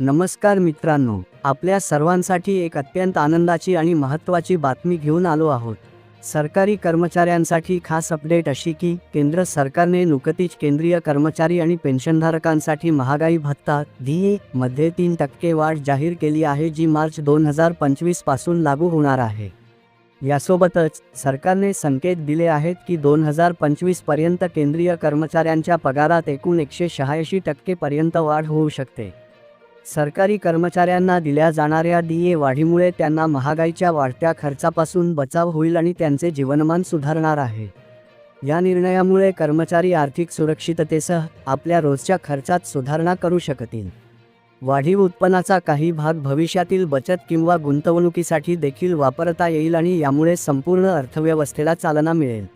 नमस्कार मित्रांनो आपल्या सर्वांसाठी एक अत्यंत आनंदाची आणि महत्त्वाची बातमी घेऊन आलो आहोत. सरकारी कर्मचाऱ्यांसाठी खास अपडेट अशी की केंद्र सरकारने नुकतीच केंद्रीय कर्मचारी आणि पेन्शनधारकांसाठी महागाई भत्ता डी मध्ये तीन टक्के वाढ जाहीर केली आहे जी मार्च दोन हजार पंचवीसपासून लागू होणार आहे. यासोबतच सरकारने संकेत दिले आहेत की दोन हजार पंचवीसपर्यंत केंद्रीय कर्मचाऱ्यांच्या पगारात एकूण एकशे शहाऐंशी टक्केपर्यंत वाढ होऊ शकते. सरकारी कर्मचाऱ्यांना दिल्या जाणाऱ्या डी ए वाढीमुळे त्यांना महागाईच्या वाढत्या खर्चापासून बचाव होईल आणि त्यांचे जीवनमान सुधारणार आहे. या निर्णयामुळे कर्मचारी आर्थिक सुरक्षिततेसह आपल्या रोजच्या खर्चात सुधारणा करू शकतील. वाढीव उत्पन्नाचा काही भाग भविष्यातील बचत किंवा गुंतवणुकीसाठी देखील वापरता येईल आणि यामुळे संपूर्ण अर्थव्यवस्थेला चालना मिळेल.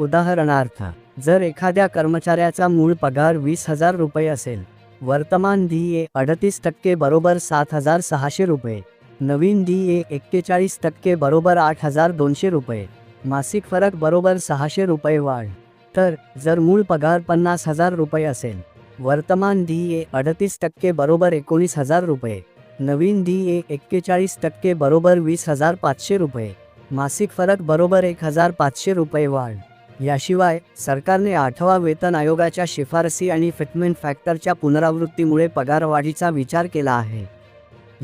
उदाहरणार्थ जर एखाद्या कर्मचाऱ्याचा मूळ पगार वीस हजार रुपये असेल वर्तमान डी ए अडतीस टक्के बरोबर सात हजार सहाशे रुपये. नवीन डी ए एक्केचाळीस टक्के बरोबर आठ हजार दोनशे रुपये. मासिक फरक बरोबर सहाशे रुपये वाढ. तर जर मूळ पगार पन्नास हजार रुपये असेल वर्तमान डी ए अडतीस टक्के बरोबर एकोणीस हजार रुपये. नवीन डी ए एक्केचाळीस टक्के बरोबर वीस हजार पाचशे रुपये. मासिक फरक बरोबर एक हजार पाचशे रुपये वाढ. याशिवाय सरकारने आठवा वेतन आयोगाच्या शिफारसी आणि फिटमेंट फॅक्टरच्या पुनरावृत्तीमुळे पगारवाढीचा विचार केला आहे.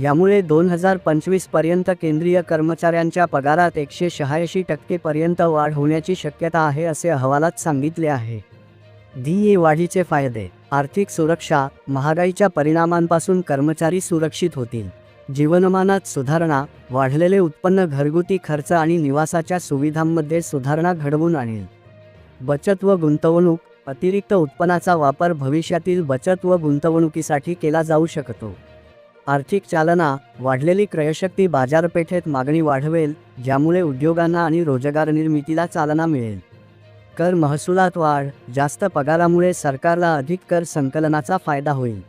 यामुळे दोन हजार पंचवीसपर्यंत केंद्रीय कर्मचाऱ्यांच्या पगारात एकशे शहाऐंशी टक्केपर्यंत वाढ होण्याची शक्यता आहे असे अहवालात सांगितले आहे. डी ए वाढीचे फायदे आर्थिक सुरक्षा महागाईच्या परिणामांपासून कर्मचारी सुरक्षित होतील जीवनमानात सुधारणा वाढलेले उत्पन्न घरगुती खर्च आणि निवासाच्या सुविधांमध्ये सुधारणा घडवून आणेल. बचत व गुंतवणूक अतिरिक्त उत्पन्नाचा वापर भविष्यातील बचत व गुंतवणुकीसाठी केला जाऊ शकतो. आर्थिक चालना वाढलेली क्रयशक्ती बाजारपेठेत मागणी वाढवेल ज्यामुळे उद्योगांना आणि रोजगार निर्मितीला चालना मिळेल. कर महसुलात वाढ जास्त पगारामुळे सरकारला अधिक कर संकलनाचा फायदा होईल.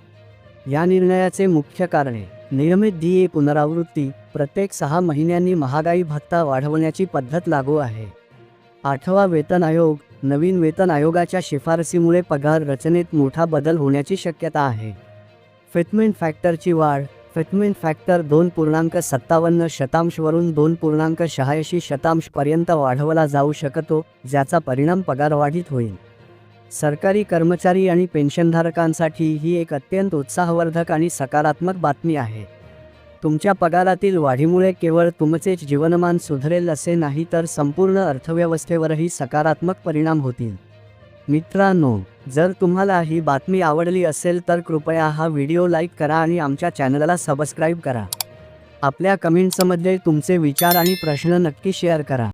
या निर्णयाचे मुख्य कारणे नियमित डी पुनरावृत्ती प्रत्येक सहा महिन्यांनी महागाई भत्ता वाढवण्याची पद्धत लागू आहे. आठवा वेतन आयोग नवीन वेतन आयोगाच्या शिफारसीमुळे पगार रचनेत मोठा बदल होण्याची शक्यता आहे. फिटमेंट फॅक्टरची वाढ फिटमेंट फॅक्टर दोन पूर्णांक सत्तावन्न शतांशवरून दोन पूर्णांक शहाऐंशी शतांशपर्यंत वाढवला जाऊ शकतो ज्याचा परिणाम पगारवाढीत होईल. सरकारी कर्मचारी आणि पेन्शनधारकांसाठी ही एक अत्यंत उत्साहवर्धक आणि सकारात्मक बातमी आहे. तुमच्या पगारातील वाढीमुळे केवळ तुमचेच जीवनमान सुधरेल असे नाही तर संपूर्ण अर्थव्यवस्थेवरही सकारात्मक परिणाम होतील. मित्रांनो जर तुम्हाला ही बातमी आवडली असेल तर कृपया हा व्हिडिओ लाईक करा आणि आमच्या चॅनलला सबस्क्राईब करा. आपल्या कमेंट्समध्ये तुमचे विचार आणि प्रश्न नक्की शेअर करा.